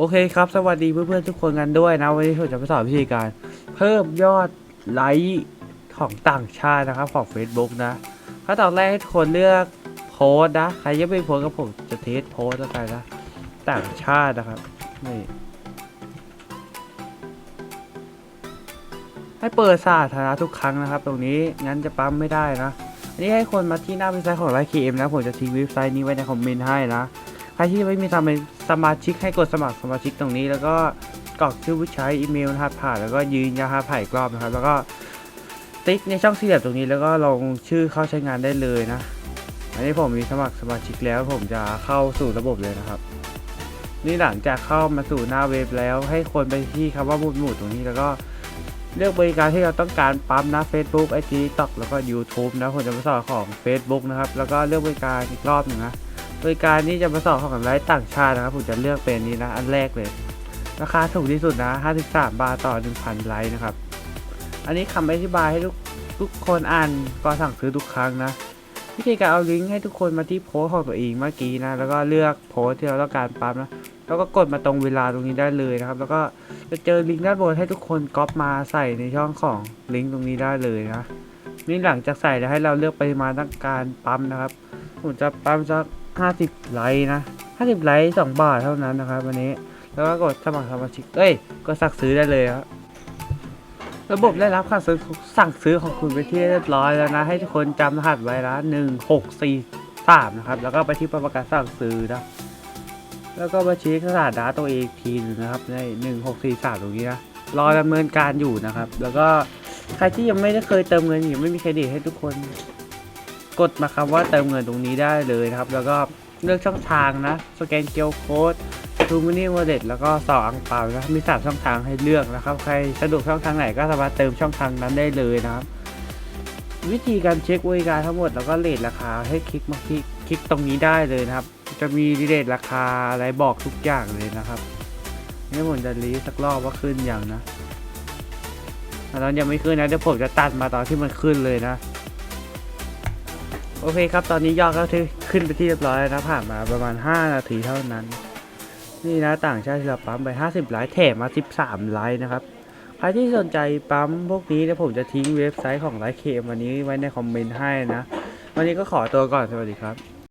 โอเคครับ สวัสดีเพื่อนๆทุกคนกันด้วยนะ วันนี้ผมจะมาสอนวิธีการ เพิ่มยอดไลค์ของต่างชาตินะครับ ของ Facebook นะขั้นตอนแรกให้คนเลือกโพส์นะ ใครยังไม่โพสต์ก็ผมจะเทสโพส์แล้วกันนะ ต่างชาตินะครับนี่ให้เปิดสาธารณะทุกครั้งนะครับ ตรงนี้งั้นจะปั๊มไม่ได้นะ อันนี้ให้คนมาที่หน้าเว็บไซต์ของไลค์เคมนะ ผมจะทิ้งเว็บไซต์นี้ไว้ในคอมเมนต์ให้นะ ใครที่ไม่มีทำเป็นสมาชิกให้กดสมัครสมาชิกตรงนี้ แล้วก็กรอกชื่อผู้ใช้อีเมลรหัสผ่านแล้วก็ยืนยันรหัสผ่านอีกรอบนะครับ แล้วก็ติ๊กในช่องสี่เหลี่ยมตรงนี้แล้วก็ลงชื่อเข้าใช้งานได้เลยนะ อันนี้ผมมีสมัครสมาชิกแล้ว ผมจะเข้าสู่ระบบเลยนะครับ นี่หลังจากเข้ามาสู่หน้าเว็บแล้ว ให้คนไปที่คำว่าหมุดหมุดตรงนี้แล้วก็เลือกบริการที่เราต้องการปั๊มนะ Facebook IG TikTok แล้วก็ YouTube นะผมจะมาสอนของ Facebook นะครับ แล้วก็เลือกบริการอีกรอบหนึ่งนะ บริการนี้จะมาสอนของไลฟ์ต่างชาตินะครับผมจะเลือกเป็นนี้นะอันแรกเลย ราคาถูกที่สุดนะ 53 บาทต่อ 1,000 ไลค์นะครับ อันนี้คำอธิบายให้ทุกทุกคนอ่านก่อนสั่งซื้อทุกครั้งนะวิธีการเอาลิงก์ให้ทุกคนมาที่โพสของตัวเองเมื่อกี้นะแล้วก็เลือกโพสที่เราต้องการปั๊มนะแล้วก็กดมาตรงเวลาตรงนี้ได้เลยนะครับ แล้วก็จะเจอลิงก์ด้านบนให้ทุกคนก๊อปมาใส่ในช่องของลิงก์ตรงนี้ได้เลยนะนี่หลังจากใส่แล้วให้เราเลือกปริมาณต้องการปั๊มนะครับ ผมจะปั๊มสัก ห้าสิบไลค์นะห้าสิบไลค์สองบาทเท่านั้นนะครับวันนี้ แล้วก็กดสมัครสมาชิก เอ้ย ก็สั่งซื้อได้เลยครับระบบได้รับการซื้อสั่งซื้อของคุณไปที่เรียบร้อยแล้วนะ ให้ทุกคนจำรหัสไว้นะหนึ่งหกสี่สามนะครับ แล้วก็ไปที่ประกันสั่งซื้อนะแล้วก็มาช็คสถานะตัวเองทีนึงนะครับในหนึ่งหกสี่สามตรงนี้นะรอดำเนินการอยู่นะครับ แล้วก็ใครที่ยังไม่ได้เคยเติมเงินอยู่ไม่มีเครดิตให้ทุกคน กดมาคำว่าเติมเงินตรงนี้ได้เลยนะครับ แล้วก็เลือกช่องทางนะ สแกนเกียวโค้ดทูมินี่วอลเล็ตแล้วก็สองอังเปานะมีสามช่องทางให้เลือกนะครับ ใครสะดวกช่องทางไหนก็สามารถเติมช่องทางนั้นได้เลยนะครับ วิธีการเช็คบริการทั้งหมดแล้วก็เลทราคาให้คลิกมาที่คลิกตรงนี้ได้เลยนะครับ จะมีเลทราคาอะไรบอกทุกอย่างเลยนะครับนี่ผมจะรีสักรอบว่าขึ้นยังนะตอนยังไม่ขึ้นนะเดี๋ยวผมจะตัดมาตอนที่มันขึ้นเลยนะ โอเคครับตอนนี้ยอดก็ที่ขึ้นไปที่เรียบร้อยแล้วนะผ่านมาประมาณ 5 นาทีเท่านั้น นี่นะต่างชาติเราปั๊มไป 50ไลค์แถมมา 13ไลค์นะครับใครที่สนใจปั๊มพวกนี้เดี๋ยวผมจะทิ้งเว็บไซต์ของไลค์เคมวันนี้ไว้ในคอมเมนต์ให้นะ วันนี้ก็ขอตัวก่อนสวัสดีครับ